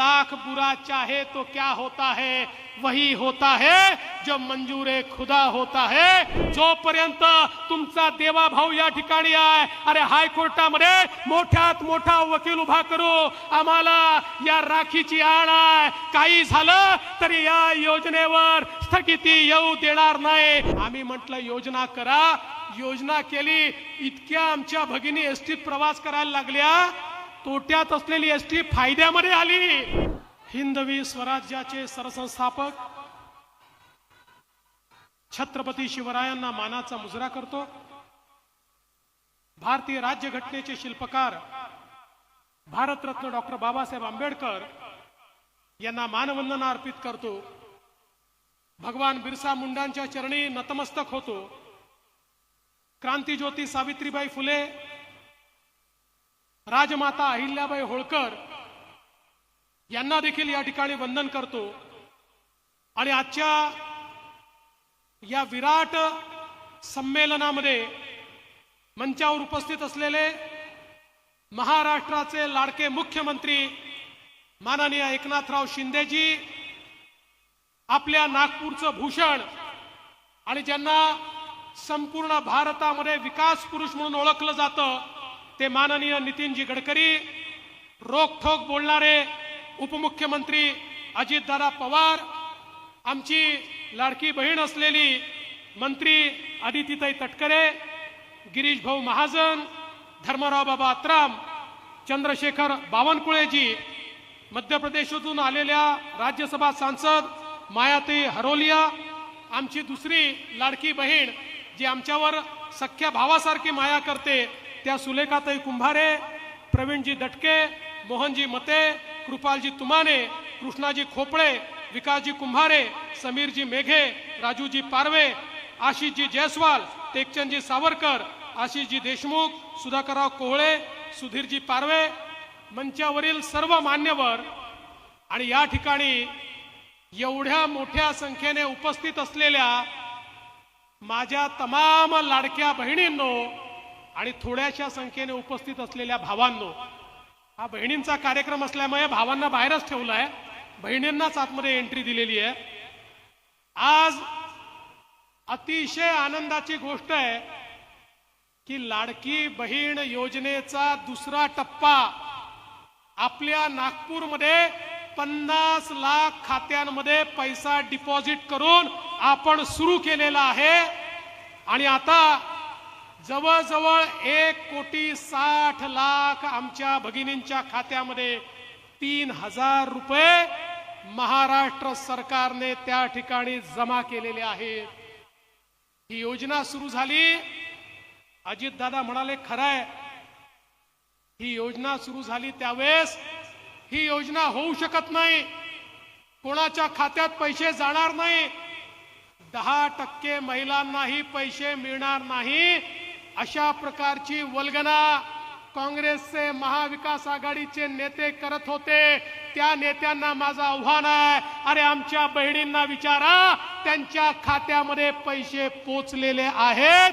लाख बुरा चाहे तो क्या होता है? वही होता है जो मंजूर खुदा होता है। जोपर्यंत तुमचा देवा भाऊ या ठिकाणी आहे अरे हायकोर्टामध्ये मोठ्यात मोठा वकील उभा करू आम्हाला या राखीची आण आहे. काही झालं तरी या योजनेवर स्थगिती येऊ देणार नाही. आम्ही म्हटलं योजना करा. योजना केली इतक्या आमच्या भगिनी एसटीत प्रवास करायला लागल्या. तोट्यात असलेली एसटी फायद्यामध्ये आली. हिंदवी स्वराज्याचे सरसंस्थापक छत्रपती शिवरायांना मानाचा मुजरा करतो. भारतीय राज्यघटनेचे शिल्पकार भारतरत्न डॉक्टर बाबासाहेब आंबेडकर यांना मानवंदना अर्पित करतो. भगवान बिरसा मुंडांच्या चरणी नतमस्तक होतो. क्रांतीज्योती सावित्रीबाई फुले राजमाता अहिल्याबाई होळकर यांना देखील या ठिकाणी वंदन करतो. आणि आजच्या या विराट संमेलनामध्ये मंचावर उपस्थित असलेले महाराष्ट्राचे लाडके मुख्यमंत्री माननीय एकनाथराव शिंदेजी आपल्या नागपूरचं भूषण आणि ज्यांना संपूर्ण भारतामध्ये विकास पुरुष म्हणून ओळखलं जातं ते माननीय नितीनजी गडकरी रोखठोक बोलणारे उपमुख्यमंत्री अजितदादा पवार आमची लाडकी बहीण असलेली मंत्री आदितीताई तटकरे गिरीश भाऊ महाजन धर्मराव बाबा अत्राम चंद्रशेखर बावनकुळेजी मध्य प्रदेशातून आलेल्या राज्यसभा सांसद मायाती हरोलिया आमची दुसरी लाडकी बहीण जी आमच्यावर सख्या भावासारखी माया करते त्या सुलेखाताई कुंभारे प्रवीणजी दटके मोहनजी मते कृपालजी तुमाने कृष्णाजी खोपळे विकासजी कुंभारे समीरजी मेघे राजूजी पारवे आशिषजी जयस्वाल टेकचंदजी सावरकर आशिषजी देशमुख सुधाकरराव कोहळे सुधीरजी पारवे मंचावरील सर्व मान्यवर आणि या ठिकाणी एवढ्या मोठ्या संख्येने उपस्थित असलेल्या माझ्या तमाम लाडक्या बहिणींनो आणि थोड्याशा संख्येने उपस्थित असलेल्या भावांनो हा बहिणींचा कार्यक्रम असल्यामुळे भावांना बाहेरच ठेवलाय. बहिणींनाच आतमध्ये एंट्री दिलेली आहे. आज अतिशय आनंदाची गोष्ट आहे की लाडकी बहीण योजनेचा दुसरा टप्पा आपल्या नागपूरमध्ये पन्नास लाख खात्यांमध्ये पैसा डिपॉझिट करून आपण सुरू केलेला आहे. आणि आता जवळजवळ एक कोटी साठ लाख आमच्या भगिनींच्या खात्यामध्ये तीन हजार रुपये महाराष्ट्र सरकारने त्या ठिकाणी जमा केलेले आहेत. ही योजना सुरू झाली. अजितदादा म्हणाले खरंय. ही योजना सुरू झाली त्यावेळेस ही योजना होऊ शकत नाही. कोणाच्या खात्यात पैसे जाणार नाही. दहा टक्के महिलांनाही पैसे मिळणार नाही. अशा प्रकारची वल्गना काँग्रेसचे महाविकास आघाडीचे नेते करत होते. त्या नेत्यांना माझं आव्हान आहे. अरे आमच्या बहिणींना विचारा. त्यांच्या खात्यामध्ये पैसे पोचलेले आहेत.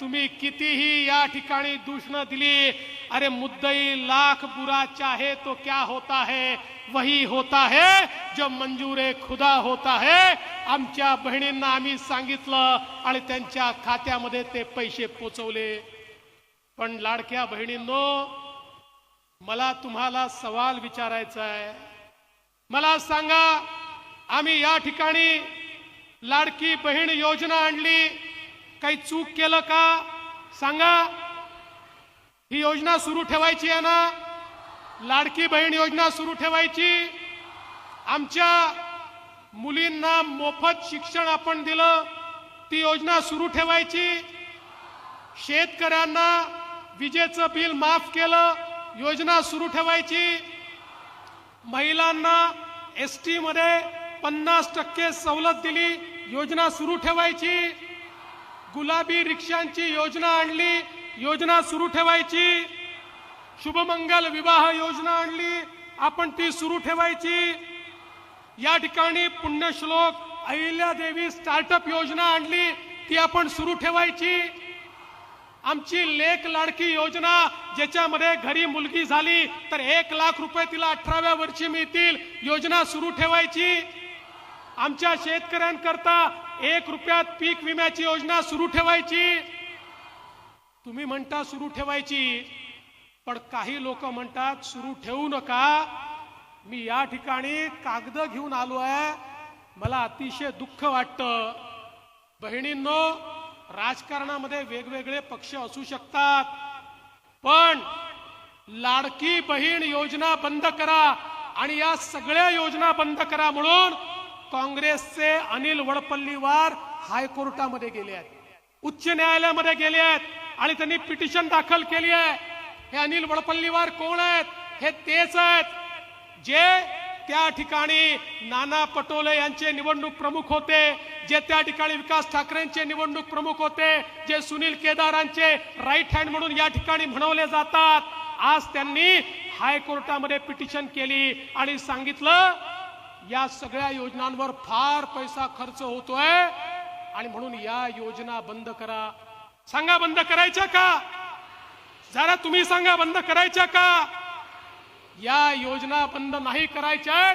तुम्ही कितीही या ठिकाणी दूषण दिली अरे मुद्दई लाख बुरा चाहे तो क्या होता है वही होता है जो मंजूरे खुदा होता है. आमच्या बहिणींना आम्ही सांगितलं आणि त्यांच्या खात्यामध्ये ते पैसे पोचवले. पण लाडक्या बहिणींनो मला तुम्हाला सवाल विचारायचा आहे. मला सांगा आम्ही या ठिकाणी लाडकी बहीण योजना आणली काही चूक केलं का? सांगा. ही योजना सुरू ठेवायची आहे ना? लाडकी बहीण योजना सुरू ठेवायची. आमच्या मुलींना मोफत शिक्षण आपण दिलं. ती योजना सुरू ठेवायची. शेतकऱ्यांना विजेचं बिल माफ केलं. योजना सुरू ठेवायची. महिलांना एस टीमध्ये पन्नास टक्के सवलत दिली. योजना सुरू ठेवायची. गुलाबी रिक्षांची योजना आणली. योजना सुरू ठेवायची. शुभमंगल विवाह योजना आणली. आपण ती सुरू ठेवायची. या ठिकाणी पुण्यश्लोक अहिल्यादेवी स्टार्टअप योजना आणली. ती आपण सुरू ठेवायची. आमची लेख लाडकी योजना ज्याच्यामध्ये घरी मुलगी झाली तर एक लाख रुपये तिला अठराव्या वर्षी मिळतील. योजना सुरू ठेवायची. आमच्या शेतकऱ्यांकरता एक रुपयात पीक विम्याची योजना सुरू ठेवायची. तुम्ही म्हणता सुरू ठेवायची पण काही लोक म्हणतात सुरू ठेवू नका. मी या ठिकाणी कागद घेऊन आलो आहे. मला अतिशय दुःख वाटतं. बहिणींनो राजकारणामध्ये वेगवेगळे पक्ष असू शकतात पण लाडकी बहीण योजना बंद करा आणि या सगळ्या योजना बंद करा म्हणून काँग्रेसचे अनिल वडपल्लीवार हायकोर्टामध्ये गेले आहेत. उच्च न्यायालयामध्ये गेले आहेत आणि त्यांनी पिटिशन दाखल केली आहे. हे अनिल वडपल्लीवार कोण आहेत? हे तेच आहेत. जे त्या ठिकाणी नाना पटोले यांचे निवडणूक प्रमुख होते जे त्या ठिकाणी विकास ठाकरेंचे निवडणूक प्रमुख होते जे सुनील केदारांचे राईट हँड म्हणून या ठिकाणी म्हणवले जातात. आज त्यांनी हायकोर्टामध्ये पिटिशन केली आणि सांगितलं या सगळ्या योजनांवर फार पैसा खर्च होतोय. आणि म्हणून या योजना बंद करा. सांगा बंद करायच्या का? जरा तुम्ही सांगा बंद करायच्या का? या योजना बंद नाही करायच्या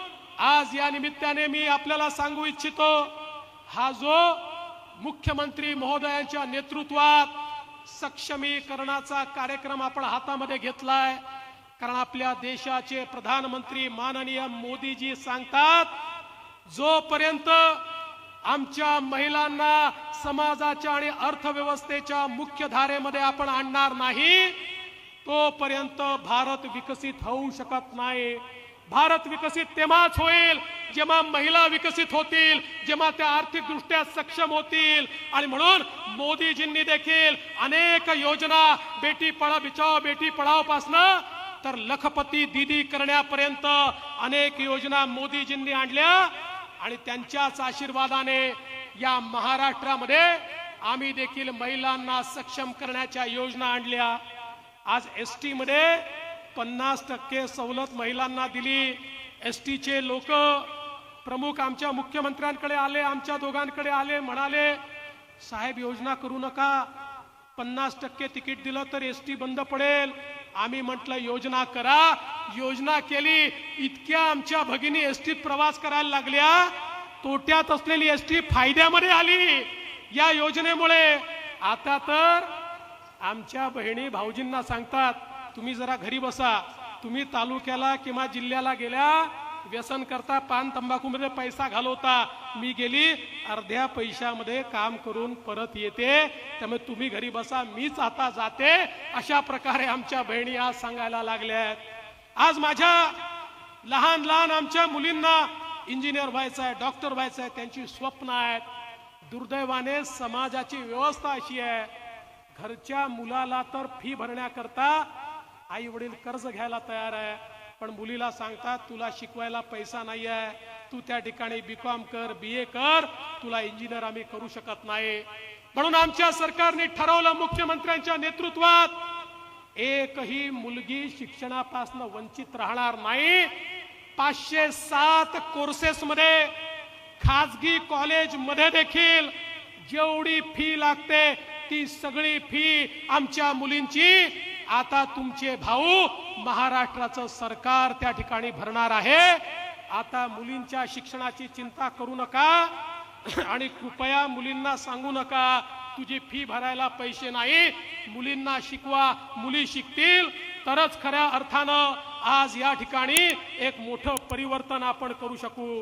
आज या निमित्ताने मी आपल्याला सांगू इच्छितो हा जो मुख्यमंत्री महोदयांच्या नेतृत्वात सक्षमीकरणाचा कार्यक्रम आपण हातामध्ये घेतलाय कारण आपल्या देशाचे प्रधानमंत्री माननीय मोदीजी सांगतात जोपर्यंत आमच्या महिलांना समाजाच्या आणि अर्थव्यवस्थेच्या मुख्य धारेमध्ये आपण आणणार नाही तोपर्यंत भारत विकसित होऊ शकत नाही. भारत विकसित तेव्हाच होईल जेव्हा महिला विकसित होतील जेव्हा त्या आर्थिक दृष्ट्या सक्षम होतील. आणि म्हणून मोदीजींनी देखील अनेक योजना बेटी पळा बिचाव बेटी पढाव पासनं तर लखपती दिदी करण्यापर्यंत अनेक योजना मोदीजींनी आणल्या. आणि त्यांच्याच आशीर्वादाने या महाराष्ट्रामध्ये आम्ही देखील महिलांना सक्षम करण्याच्या योजना आणल्या. आज एस टी मध्ये पन्नास टक्के सवलत महिलांना दिली. एस टीचे लोक प्रमुख आमच्या मुख्यमंत्र्यांकडे आले आमच्या दोघांकडे आले म्हणाले साहेब योजना करू नका. पन्नास टक्के तिकीट दिलं तर एस टी बंद पडेल. आम्ही म्हटलं योजना करा. योजना केली. इतक्या आमच्या भगिनी एस टीत प्रवास करायला लागल्या. तोट्यात असलेली एस टी फायद्यामध्ये आली. या योजनेमुळे. आता तर आमच्या बहिणी भाऊजींना सांगतात तुम्ही जरा घरी बसा. तुम्ही तालुक्याला किंवा जिल्ह्याला गेल्या व्यसन करता पान तंबाखूमध्ये पैसा घालवता. मी गेली अर्ध्या पैशामध्ये काम करून परत येते. त्यामुळे तुम्ही घरी बसा मीच आता जाते. अशा प्रकारे आमच्या बहिणी आज सांगायला लागल्या. आहेत आज माझ्या लहान लहान आमच्या मुलींना इंजिनियर व्हायचं आहे डॉक्टर व्हायचं आहे त्यांची स्वप्न आहेत. दुर्दैवाने समाजाची व्यवस्था अशी आहे. घरच्या मुलाला तर फी भरण्याकरता आई वडील कर्ज घ्यायला तयार आहे पण मुलीला सांगतात तुला शिकवायला पैसा नाही आहे तू त्या ठिकाणी बी कॉम कर बी ए कर. तुला इंजिनियर आम्ही करू शकत नाही. म्हणून आमच्या सरकारने ठरवलं मुख्यमंत्र्यांच्या नेतृत्वात एकही मुलगी शिक्षणापासून वंचित राहणार नाही. पाचशे सात कोर्सेस मध्ये खाजगी कॉलेजमध्ये देखील जेवढी फी लागते ती सगळी फी आमच्या मुलींची आता तुमचे भाऊ महाराष्ट्राचं सरकार त्या ठिकाणी भरणार आहे. आता मुलींच्या शिक्षणाची चिंता करू नका आणि कृपया मुलींना सांगू नका तुझी फी भरायला पैसे नाही मुलींना शिकवा मुली शिकतील. तरच खऱ्या अर्थानं आज या ठिकाणी एक मोठं परिवर्तन आपण करू शकू.